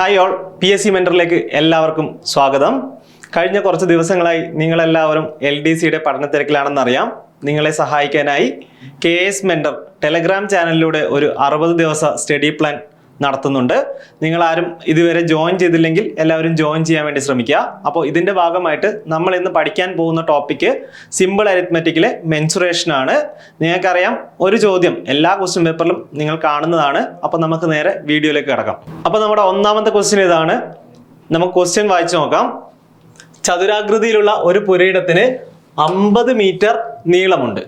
Hi all P S C മെന്ററിലേക്ക് എല്ലാവർക്കും സ്വാഗതം. കഴിഞ്ഞ കുറച്ച് ദിവസങ്ങളായി നിങ്ങളെല്ലാവരും എൽ ഡി സിയുടെ പഠനത്തിരക്കിലാണെന്നറിയാം. നിങ്ങളെ സഹായിക്കാനായി കെ എസ് മെന്റർ ടെലഗ്രാം ചാനലിലൂടെ ഒരു അറുപത് ദിവസ സ്റ്റഡി പ്ലാൻ നടത്തുന്നുണ്ട്. നിങ്ങൾ ആരും ഇതുവരെ ജോയിൻ ചെയ്തില്ലെങ്കിൽ എല്ലാവരും ജോയിൻ ചെയ്യാൻ വേണ്ടി ശ്രമിക്കുക. അപ്പോൾ ഇതിന്റെ ഭാഗമായിട്ട് നമ്മൾ ഇന്ന് പഠിക്കാൻ പോകുന്ന ടോപ്പിക്ക് സിമ്പിൾ അരിത്മെറ്റിക്കിലെ മെൻസുറേഷൻ ആണ്. നിങ്ങൾക്കറിയാം ഒരു ചോദ്യം എല്ലാ ക്വസ്റ്റ്യൻ പേപ്പറിലും നിങ്ങൾ കാണുന്നതാണ്. അപ്പോൾ നമുക്ക് നേരെ വീഡിയോയിലേക്ക് കിടക്കാം. അപ്പോൾ നമ്മുടെ ഒന്നാമത്തെ ക്വസ്റ്റ്യൻ ഇതാണ്. നമുക്ക് ക്വസ്റ്റ്യൻ വായിച്ചു നോക്കാം. ചതുരാകൃതിയിലുള്ള ഒരു പുരയിടത്തിന് അമ്പത് മീറ്റർ നീളമുണ്ട്.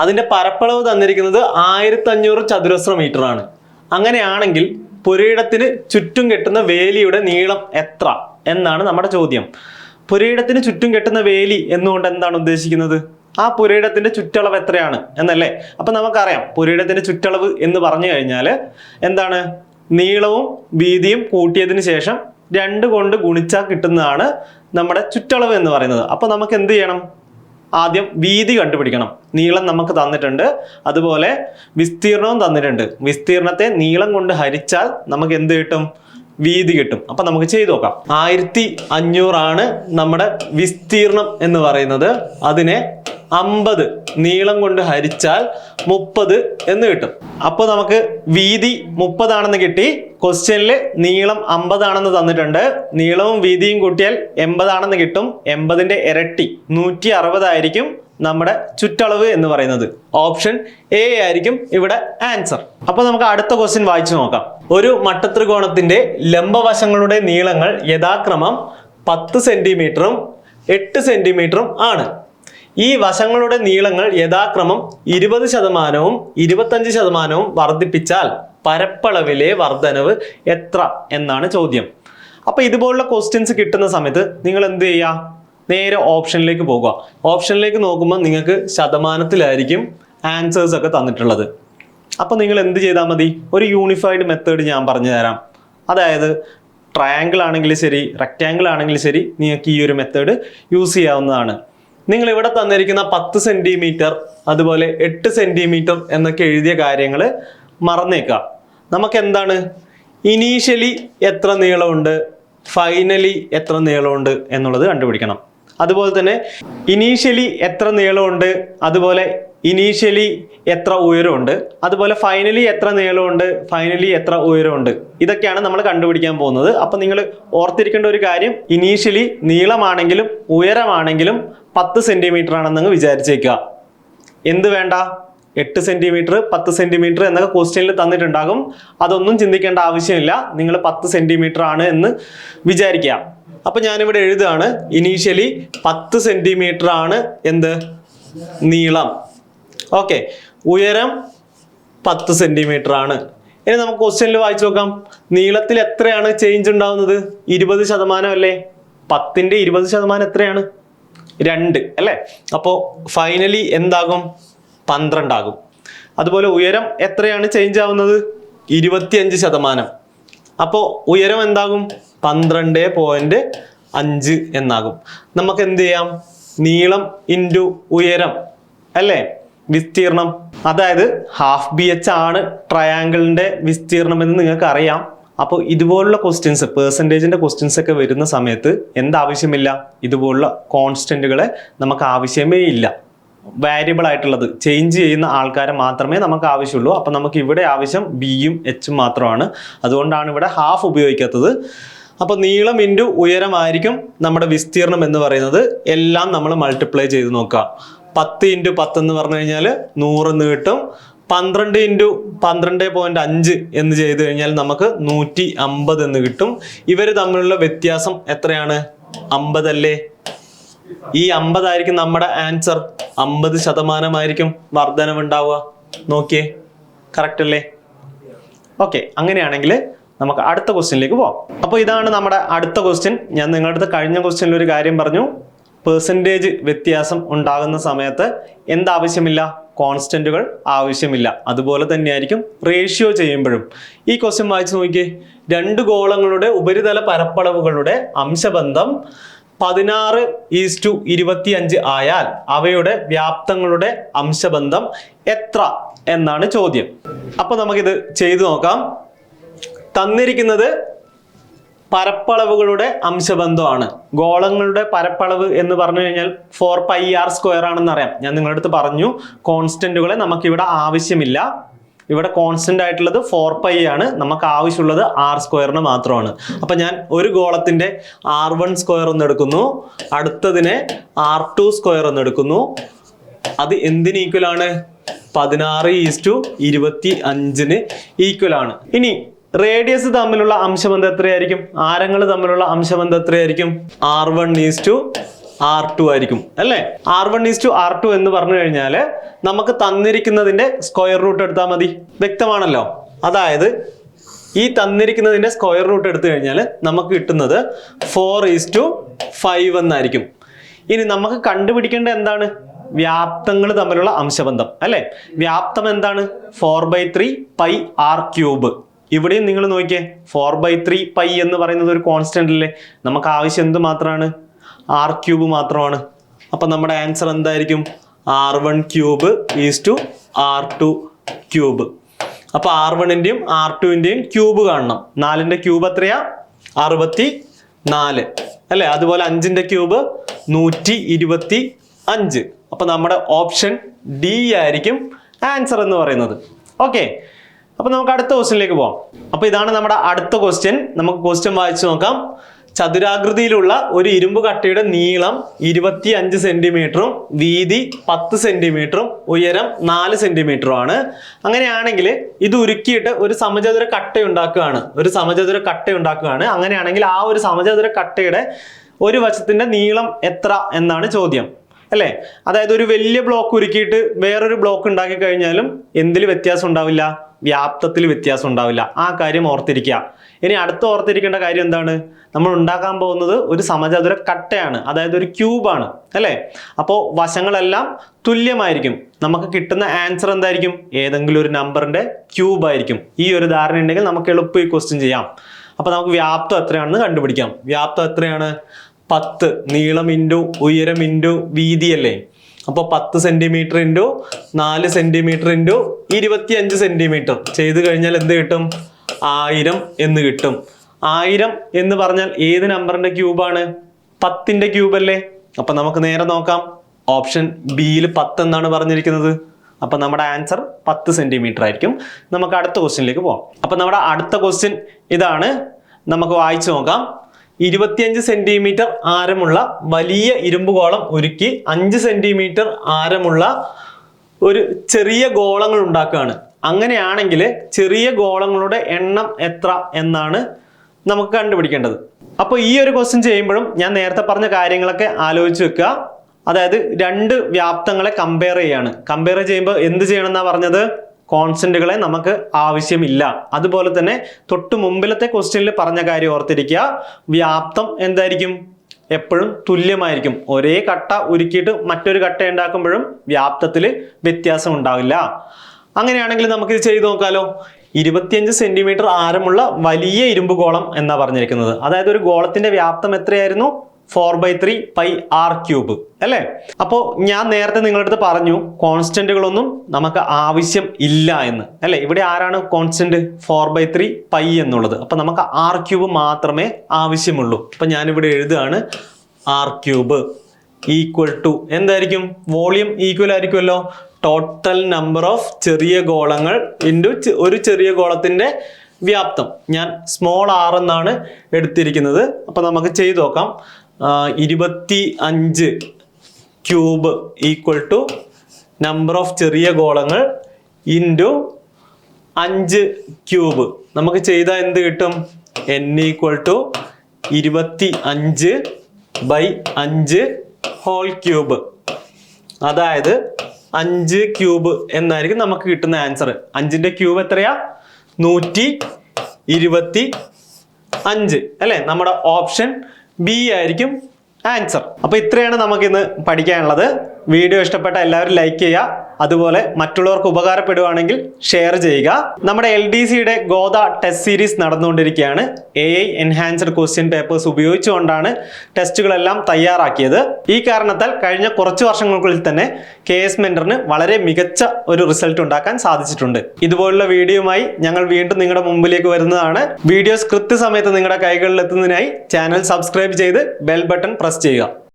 അതിന്റെ പരപ്പളവ് തന്നിരിക്കുന്നത് ആയിരത്തി അഞ്ഞൂറ് ചതുരശ്ര മീറ്റർ ആണ്. അങ്ങനെയാണെങ്കിൽ പുരയിടത്തിന് ചുറ്റും കെട്ടുന്ന വേലിയുടെ നീളം എത്ര എന്നാണ് നമ്മുടെ ചോദ്യം. പുരയിടത്തിന് ചുറ്റും കെട്ടുന്ന വേലി എന്നുകൊണ്ട് എന്താണ് ഉദ്ദേശിക്കുന്നത്? ആ പുരയിടത്തിന്റെ ചുറ്റളവ് എത്രയാണ് എന്നല്ലേ? അപ്പൊ നമുക്കറിയാം പുരയിടത്തിന്റെ ചുറ്റളവ് എന്ന് പറഞ്ഞു കഴിഞ്ഞാൽ എന്താണ്? നീളവും വീതിയും കൂട്ടിയതിന് ശേഷം രണ്ട് കൊണ്ട് ഗുണിച്ചാൽ കിട്ടുന്നതാണ് നമ്മുടെ ചുറ്റളവ് എന്ന് പറയുന്നത്. അപ്പൊ നമുക്ക് എന്ത് ചെയ്യണം? ആദ്യം വീതി കണ്ടുപിടിക്കണം. നീളം നമുക്ക് തന്നിട്ടുണ്ട്. അതുപോലെ വിസ്തീർണവും തന്നിട്ടുണ്ട്. വിസ്തീർണത്തെ നീളം കൊണ്ട് ഹരിച്ചാൽ നമുക്ക് എന്ത് കിട്ടും? വീതി കിട്ടും. അപ്പൊ നമുക്ക് ചെയ്തു നോക്കാം. ആയിരത്തി അഞ്ഞൂറാണ് നമ്മുടെ വിസ്തീർണം എന്ന് പറയുന്നത്. അതിനെ അമ്പത് നീളം കൊണ്ട് ഹരിച്ചാൽ മുപ്പത് എന്ന് കിട്ടും. അപ്പോൾ നമുക്ക് വീതി മുപ്പതാണെന്ന് കിട്ടി. ക്വസ്റ്റ്യനിൽ നീളം അമ്പതാണെന്ന് തന്നിട്ടുണ്ട്. നീളവും വീതിയും കൂട്ടിയാൽ എൺപതാണെന്ന് കിട്ടും. എൺപതിന്റെ ഇരട്ടി നൂറ്റി അറുപതായിരിക്കും നമ്മുടെ ചുറ്റളവ് എന്ന് പറയുന്നത്. ഓപ്ഷൻ എ ആയിരിക്കും ഇവിടെ ആൻസർ അപ്പൊ നമുക്ക് അടുത്ത ക്വസ്റ്റ്യൻ വായിച്ചു നോക്കാം. ഒരു മട്ടത്രികോണത്തിന്റെ ലംബവശങ്ങളുടെ നീളങ്ങൾ യഥാക്രമം പത്ത് സെന്റിമീറ്ററും എട്ട് സെന്റിമീറ്ററും ആണ്. ഈ വശങ്ങളുടെ നീളങ്ങൾ യഥാക്രമം ഇരുപത് ശതമാനവും ഇരുപത്തഞ്ച് ശതമാനവും വർദ്ധിപ്പിച്ചാൽ പരപ്പളവിലെ വർധനവ് എത്ര എന്നാണ് ചോദ്യം. അപ്പൊ ഇതുപോലുള്ള ക്വസ്റ്റ്യൻസ് കിട്ടുന്ന സമയത്ത് നിങ്ങൾ എന്ത് ചെയ്യുക നേരെ ഓപ്ഷനിലേക്ക് പോകുക. ഓപ്ഷനിലേക്ക് നോക്കുമ്പോൾ നിങ്ങൾക്ക് ശതമാനത്തിലായിരിക്കും ആൻസേഴ്സ് ഒക്കെ തന്നിട്ടുള്ളത്. അപ്പോൾ നിങ്ങൾ എന്ത് ചെയ്താൽ മതി? ഒരു യൂണിഫൈഡ് മെത്തേഡ് ഞാൻ പറഞ്ഞു തരാം. അതായത് ട്രയാങ്കിൾ ആണെങ്കിലും ശരി റെക്റ്റാങ്കിൾ ആണെങ്കിലും ശരി നിങ്ങൾക്ക് ഈ ഒരു മെത്തേഡ് യൂസ് ചെയ്യാവുന്നതാണ്. നിങ്ങൾ ഇവിടെ തന്നിരിക്കുന്ന പത്ത് സെന്റിമീറ്റർ അതുപോലെ എട്ട് സെന്റിമീറ്റർ എന്നൊക്കെ എഴുതിയ കാര്യങ്ങൾ മറന്നേക്കാം നമുക്ക് എന്താണ്? ഇനീഷ്യലി എത്ര നീളമുണ്ട്? ഫൈനലി എത്ര നീളമുണ്ട് എന്നുള്ളത് കണ്ടുപിടിക്കണം. അതുപോലെ തന്നെ ഇനീഷ്യലി എത്ര നീളമുണ്ട്? അതുപോലെ ഇനീഷ്യലി എത്ര ഉയരമുണ്ട്? അതുപോലെ ഫൈനലി എത്ര നീളമുണ്ട്? ഫൈനലി എത്ര ഉയരമുണ്ട്? ഇതൊക്കെയാണ് നമ്മൾ കണ്ടുപിടിക്കാൻ പോകുന്നത്. അപ്പം നിങ്ങൾ ഓർത്തിരിക്കേണ്ട ഒരു കാര്യം ഇനീഷ്യലി നീളമാണെങ്കിലും ഉയരമാണെങ്കിലും പത്ത് സെന്റിമീറ്റർ ആണെന്നങ്ങ് വിചാരിച്ചേക്കുക. എന്ത് വേണ്ട? എട്ട് സെന്റിമീറ്റർ പത്ത് സെന്റിമീറ്റർ എന്നൊക്കെ ക്വസ്റ്റ്യനിൽ തന്നിട്ടുണ്ടാകും. അതൊന്നും ചിന്തിക്കേണ്ട ആവശ്യമില്ല. നിങ്ങൾ പത്ത് സെന്റിമീറ്റർ ആണ് എന്ന് വിചാരിക്കുക. അപ്പൊ ഞാനിവിടെ എഴുതുകയാണ് ഇനീഷ്യലി പത്ത് സെന്റിമീറ്റർ ആണ് എന്ത്? നീളം. ഓക്കെ ഉയരം പത്ത് സെന്റിമീറ്റർ ആണ്. ഇനി നമുക്ക് ക്വസ്റ്റ്യനിൽ വായിച്ചു നോക്കാം. നീളത്തിൽ എത്രയാണ് ചേഞ്ച് ഉണ്ടാവുന്നത്? ഇരുപത് ശതമാനം അല്ലേ? പത്തിന്റെ ഇരുപത് ശതമാനം എത്രയാണ്? രണ്ട് അല്ലേ? അപ്പോൾ ഫൈനലി എന്താകും? പന്ത്രണ്ടാകും. അതുപോലെ ഉയരം എത്രയാണ് ചേഞ്ച് ആവുന്നത്? ഇരുപത്തിയഞ്ച് ശതമാനം. അപ്പോൾ ഉയരം എന്താകും? പന്ത്രണ്ട് പോയിന്റ് അഞ്ച് എന്നാകും. നമുക്ക് എന്ത് ചെയ്യാം? നീളം ഇന്റു ഉയരം അല്ലേ? വിസ്തീർണം. അതായത് ഹാഫ് ബി എച്ച് ആണ് ട്രയാങ്കിളിന്റെ വിസ്തീർണം എന്ന് നിങ്ങൾക്ക് അറിയാം അപ്പോൾ ഇതുപോലുള്ള ക്വസ്റ്റ്യൻസ് പേഴ്സന്റേജിന്റെ ക്വസ്റ്റ്യൻസ് ഒക്കെ വരുന്ന സമയത്ത് എന്താവശ്യമില്ല? ഇതുപോലുള്ള കോൺസ്റ്റന്റുകളെ നമുക്ക് ആവശ്യമേ ഇല്ല. വാരിയബിൾ ആയിട്ടുള്ളത് ചേഞ്ച് ചെയ്യുന്ന ആൾക്കാരെ മാത്രമേ നമുക്ക് ആവശ്യമുള്ളൂ. അപ്പം നമുക്ക് ഇവിടെ ആവശ്യം ബിയും എച്ചും മാത്രമാണ്. അതുകൊണ്ടാണ് ഇവിടെ ഹാഫ് ഉപയോഗിക്കാത്തത്. അപ്പോൾ നീളം ഇന്റു ഉയരമായിരിക്കും നമ്മുടെ വിസ്തീർണം എന്ന് പറയുന്നത്. എല്ലാം നമ്മൾ മൾട്ടിപ്ലൈ ചെയ്ത് നോക്കുക. പത്ത് ഇന്റു പത്ത് എന്ന് പറഞ്ഞു കഴിഞ്ഞാൽ നൂറ് നീട്ടും പന്ത്രണ്ട് ഇന്റു പന്ത്രണ്ട് പോയിന്റ് അഞ്ച് എന്ന് ചെയ്തു കഴിഞ്ഞാൽ നമുക്ക് നൂറ്റി അമ്പത് എന്ന് കിട്ടും. ഇവർ തമ്മിലുള്ള വ്യത്യാസം എത്രയാണ്? അമ്പതല്ലേ ഈ അമ്പതായിരിക്കും നമ്മുടെ ആൻസർ. അമ്പത് ശതമാനമായിരിക്കും വർധനവുണ്ടാവുക നോക്കിയേ. കറക്റ്റ് അല്ലേ? ഓക്കെ. അങ്ങനെയാണെങ്കിൽ നമുക്ക് അടുത്ത ക്വസ്റ്റ്യനിലേക്ക് പോവാം. അപ്പോൾ ഇതാണ് നമ്മുടെ അടുത്ത ക്വസ്റ്റ്യൻ ഞാൻ നിങ്ങളുടെ അടുത്ത് കഴിഞ്ഞ ക്വസ്റ്റ്യനിൽ ഒരു കാര്യം പറഞ്ഞു. പേഴ്സന്റേജ് വ്യത്യാസം ഉണ്ടാകുന്ന സമയത്ത് എന്താവശ്യമില്ല? കോൺസ്റ്റന്റുകൾ ആവശ്യമില്ല. അതുപോലെ തന്നെയായിരിക്കും റേഷ്യോ ചെയ്യുമ്പോഴും. ഈ ക്വസ്റ്റ്യൻ വായിച്ചു നോക്കിയേ. രണ്ട് ഗോളങ്ങളുടെ ഉപരിതല പരപ്പളവുകളുടെ അംശബന്ധം പതിനാറ് ഈസ് ടു ഇരുപത്തി അഞ്ച് ആയാൽ അവയുടെ വ്യാപ്തങ്ങളുടെ അംശബന്ധം എത്ര എന്നാണ് ചോദ്യം. അപ്പൊ നമുക്കിത് ചെയ്തു നോക്കാം. തന്നിരിക്കുന്നത് പരപ്പളവുകളുടെ അംശബന്ധമാണ്. ഗോളങ്ങളുടെ പരപ്പളവ് എന്ന് പറഞ്ഞു കഴിഞ്ഞാൽ ഫോർ പൈ ആർ സ്ക്വയർ ആണെന്ന് അറിയാം. ഞാൻ നിങ്ങളുടെ അടുത്ത് പറഞ്ഞു കോൺസ്റ്റന്റുകളെ നമുക്കിവിടെ ആവശ്യമില്ല. ഇവിടെ കോൺസ്റ്റന്റ് ആയിട്ടുള്ളത് ഫോർ പൈ ആണ്. നമുക്ക് ആവശ്യമുള്ളത് ആർ സ്ക്വയറിന് മാത്രമാണ്. അപ്പൊ ഞാൻ ഒരു ഗോളത്തിന്റെ ആർ വൺ സ്ക്വയർ ഒന്ന് എടുക്കുന്നു. അടുത്തതിനെ ആർ ടു സ്ക്വയർ ഒന്ന് എടുക്കുന്നു. അത് എന്തിന് ഈക്വൽ ആണ്? പതിനാറ് ഈസ്റ്റു ഇരുപത്തി അഞ്ചിന് ഈക്വൽ ആണ്. ഇനി റേഡിയസ് തമ്മിലുള്ള അംശബന്ധം എത്രയായിരിക്കും? ആരങ്ങൾ തമ്മിലുള്ള അംശബന്ധം എത്രയായിരിക്കും? R one is to R two ആയിരിക്കും അല്ലേ? R one is to R two എന്ന് പറഞ്ഞു കഴിഞ്ഞാൽ നമുക്ക് തന്നിരിക്കുന്നതിന്റെ സ്ക്വയർ റൂട്ട് എടുത്താൽ മതി. വ്യക്തമാണല്ലോ? അതായത് ഈ തന്നിരിക്കുന്നതിന്റെ സ്ക്വയർ റൂട്ട് എടുത്തു കഴിഞ്ഞാൽ നമുക്ക് കിട്ടുന്നത് ഫോർ ഈസ് ടു ഫൈവ് എന്നായിരിക്കും. ഇനി നമുക്ക് കണ്ടുപിടിക്കേണ്ട എന്താണ്? വ്യാപ്തങ്ങൾ തമ്മിലുള്ള അംശബന്ധം അല്ലെ? വ്യാപ്തം എന്താണ്? Four by three pi R cube. ഇവിടെയും നിങ്ങൾ നോക്കിയേ ഫോർ ബൈ ത്രീ പൈ എന്ന് പറയുന്നത് ഒരു കോൺസ്റ്റന്റ് അല്ലേ? നമുക്ക് ആവശ്യം എന്ത് മാത്രമാണ്? ആർ ക്യൂബ് മാത്രമാണ്. അപ്പൊ നമ്മുടെ ആൻസർ എന്തായിരിക്കും? R one cube is to R two cube അപ്പോൾ ആർ വണ്ണിന്റെയും ആർ ടുവിന്റെയും ക്യൂബ് കാണണം. നാലിന്റെ ക്യൂബ് എത്രയാ? അറുപത്തി നാല് അല്ലെ? അതുപോലെ അഞ്ചിന്റെ ക്യൂബ് നൂറ്റി ഇരുപത്തി അഞ്ച് അപ്പൊ നമ്മുടെ ഓപ്ഷൻ ഡി ആയിരിക്കും ആൻസർ എന്ന് പറയുന്നത്. ഓക്കെ അപ്പൊ നമുക്ക് അടുത്ത ക്വസ്റ്റ്യനിലേക്ക് പോവാം. അപ്പൊ ഇതാണ് നമ്മുടെ അടുത്ത ക്വസ്റ്റ്യൻ നമുക്ക് ക്വസ്റ്റ്യൻ വായിച്ചു നോക്കാം. ചതുരാകൃതിയിലുള്ള ഒരു ഇരുമ്പ് കട്ടയുടെ നീളം ഇരുപത്തി അഞ്ച് സെന്റിമീറ്ററും വീതി പത്ത് സെന്റിമീറ്ററും ഉയരം നാല് സെന്റിമീറ്ററും ആണ്. അങ്ങനെയാണെങ്കിൽ ഇത് ഉരുക്കിയിട്ട് ഒരു സമചതുര കട്ട ഉണ്ടാക്കുകയാണ് ഒരു സമചതുര കട്ട ഉണ്ടാക്കുകയാണ് അങ്ങനെയാണെങ്കിൽ ആ ഒരു സമചതുര കട്ടയുടെ ഒരു വശത്തിന്റെ നീളം എത്ര എന്നാണ് ചോദ്യം. അല്ലേ? അതായത് ഒരു വലിയ ബ്ലോക്ക് ഉരുക്കിയിട്ട് വേറൊരു ബ്ലോക്ക് ഉണ്ടാക്കി കഴിഞ്ഞാലും എന്തിൽ വ്യത്യാസം ഉണ്ടാവില്ല? വ്യാപ്തത്തിൽ വ്യത്യാസം ഉണ്ടാവില്ല. ആ കാര്യം ഓർത്തിരിക്കുക ഇനി അടുത്ത് ഓർത്തിരിക്കേണ്ട കാര്യം എന്താണ്? നമ്മൾ ഉണ്ടാക്കാൻ പോകുന്നത് ഒരു സമചതുര കട്ടയാണ്. അതായത് ഒരു ക്യൂബാണ് അല്ലേ? അപ്പോൾ വശങ്ങളെല്ലാം തുല്യമായിരിക്കും. നമുക്ക് കിട്ടുന്ന ആൻസർ എന്തായിരിക്കും? ഏതെങ്കിലും ഒരു നമ്പറിന്റെ ക്യൂബായിരിക്കും ഈ ഒരു ധാരണ ഉണ്ടെങ്കിൽ നമുക്ക് എളുപ്പം ഈ ക്വസ്റ്റ്യൻ ചെയ്യാം. അപ്പോൾ നമുക്ക് വ്യാപ്തം എത്രയാണെന്ന് കണ്ടുപിടിക്കാം. വ്യാപ്തം എത്രയാണ്? പത്ത്. നീളം ഇന്റു ഉയരം ഇന്റു വീതിയല്ലേ അപ്പോൾ പത്ത് സെന്റിമീറ്റർ ഇന്റു നാല് സെന്റിമീറ്റർ ഇന്റു ഇരുപത്തി അഞ്ച് സെന്റിമീറ്റർ. ചെയ്ത് കഴിഞ്ഞാൽ എന്ത് കിട്ടും? ആയിരം എന്ന് കിട്ടും. ആയിരം എന്ന് പറഞ്ഞാൽ ഏത് നമ്പറിന്റെ ക്യൂബാണ്? പത്തിന്റെ ക്യൂബ് അല്ലേ അപ്പൊ നമുക്ക് നേരെ നോക്കാം. ഓപ്ഷൻ ബിയിൽ പത്ത് എന്നാണ് പറഞ്ഞിരിക്കുന്നത്. അപ്പൊ നമ്മുടെ ആൻസർ പത്ത് സെന്റിമീറ്റർ ആയിരിക്കും. നമുക്ക് അടുത്ത ക്വസ്റ്റ്യനിലേക്ക് പോകാം അപ്പൊ നമ്മുടെ അടുത്ത ക്വസ്റ്റ്യൻ ഇതാണ്. നമുക്ക് വായിച്ചു നോക്കാം. ഇരുപത്തിയഞ്ച് സെന്റിമീറ്റർ ആരമുള്ള വലിയ ഇരുമ്പ് ഗോളം ഉരുക്കി അഞ്ച് സെന്റിമീറ്റർ ആരമുള്ള ഒരു ചെറിയ ഗോളങ്ങൾ ഉണ്ടാക്കുകയാണ്. അങ്ങനെയാണെങ്കിൽ ചെറിയ ഗോളങ്ങളുടെ എണ്ണം എത്ര എന്നാണ് നമുക്ക് കണ്ടുപിടിക്കേണ്ടത്. അപ്പോൾ ഈ ഒരു ക്വസ്റ്റ്യൻ ചെയ്യുമ്പോഴും ഞാൻ നേരത്തെ പറഞ്ഞ കാര്യങ്ങളൊക്കെ ആലോചിച്ച് വെക്കുക. അതായത് രണ്ട് വ്യാപ്തങ്ങളെ കമ്പയർ ചെയ്യാണ്. കമ്പയർ ചെയ്യുമ്പോൾ എന്ത് ചെയ്യണം എന്നാ പറഞ്ഞത്? കോൺസ്റ്റന്റുകളെ നമുക്ക് ആവശ്യമില്ല. അതുപോലെ തന്നെ തൊട്ട് മുമ്പിലത്തെ ക്വസ്റ്റ്യനിൽ പറഞ്ഞ കാര്യം ഓർത്തിരിക്കുക. വ്യാപ്തം എന്തായിരിക്കും? എപ്പോഴും തുല്യമായിരിക്കും. ഒരേ കട്ട ഉരുക്കിയിട്ട് മറ്റൊരു കട്ട ഉണ്ടാക്കുമ്പോഴും വ്യാപ്തത്തിൽ വ്യത്യാസം ഉണ്ടാവില്ല. അങ്ങനെയാണെങ്കിൽ നമുക്ക് ഇത് ചെയ്തു നോക്കാലോ. ഇരുപത്തിയഞ്ച് സെന്റിമീറ്റർ ആരമുള്ള വലിയ ഇരുമ്പ് ഗോളം എന്നാണ് പറഞ്ഞിരിക്കുന്നത്. അതായത് ഒരു ഗോളത്തിന്റെ വ്യാപ്തം എത്രയായിരുന്നു? Four by three pi R cube അല്ലേ? അപ്പോൾ ഞാൻ നേരത്തെ നിങ്ങളുടെ അടുത്ത് പറഞ്ഞു കോൺസ്റ്റന്റുകളൊന്നും നമുക്ക് ആവശ്യം ഇല്ല എന്ന്. അല്ലേ? ഇവിടെ ആരാണ് constant? Four by three pi എന്നുള്ളത്. അപ്പൊ നമുക്ക് ആർ ക്യൂബ് മാത്രമേ ആവശ്യമുള്ളൂ. അപ്പൊ ഞാനിവിടെ എഴുതുകയാണ് ആർ ക്യൂബ് ഈക്വൽ ടു എന്തായിരിക്കും? വോളിയം ഈക്വൽ ആയിരിക്കുമല്ലോ? ടോട്ടൽ നമ്പർ ഓഫ് ചെറിയ ഗോളങ്ങൾ ഇന്റു ഒരു ചെറിയ ഗോളത്തിന്റെ വ്യാപ്തം. ഞാൻ സ്മോൾ ആർ എന്നാണ് എടുത്തിരിക്കുന്നത്. അപ്പൊ നമുക്ക് ചെയ്തു നോക്കാം. ഇരുപത്തി അഞ്ച് cube equal to number of ചെറിയ ഗോളങ്ങൾ ഇന്റു അഞ്ച് ക്യൂബ്. നമുക്ക് ചെയ്താൽ എന്ത് കിട്ടും? എൻ ഈക്വൽ ടു ഇരുപത്തി അഞ്ച് ബൈ അഞ്ച് ഹോൾ ക്യൂബ് അതായത് അഞ്ച് ക്യൂബ് എന്നായിരിക്കും നമുക്ക് കിട്ടുന്ന ആൻസർ അഞ്ചിന്റെ ക്യൂബ് എത്രയാ? നൂറ്റി ഇരുപത്തി അഞ്ച്. അല്ലേ? നമ്മുടെ ഓപ്ഷൻ ബി ആയിരിക്കും ആൻസർ അപ്പോൾ ഇത്രയാണ് നമുക്ക് ഇന്ന് പഠിക്കാനുള്ളത്. വീഡിയോ ഇഷ്ടപ്പെട്ട എല്ലാവരും ലൈക്ക് ചെയ്യുക. അതുപോലെ മറ്റുള്ളവർക്ക് ഉപകാരപ്പെടുവാണെങ്കിൽ ഷെയർ ചെയ്യുക. നമ്മുടെ എൽ ഡി സിയുടെ ഗോദ ടെസ്റ്റ് സീരീസ് നടന്നുകൊണ്ടിരിക്കുകയാണ്. A I enhanced question papers ഉപയോഗിച്ചുകൊണ്ടാണ് ടെസ്റ്റുകളെല്ലാം തയ്യാറാക്കിയത്. ഈ കാരണത്താൽ കഴിഞ്ഞ കുറച്ച് വർഷങ്ങൾക്കുള്ളിൽ തന്നെ കെ എസ് മെന്ററിന് വളരെ മികച്ച ഒരു റിസൾട്ട് ഉണ്ടാക്കാൻ സാധിച്ചിട്ടുണ്ട്. ഇതുപോലുള്ള വീഡിയോയുമായി ഞങ്ങൾ വീണ്ടും നിങ്ങളുടെ മുമ്പിലേക്ക് വരുന്നതാണ്. വീഡിയോസ് കൃത്യസമയത്ത് നിങ്ങളുടെ കൈകളിൽ എത്തുന്നതിനായി ചാനൽ സബ്സ്ക്രൈബ് ചെയ്ത് ബെൽ ബട്ടൺ പ്രസ് ചെയ്യുക.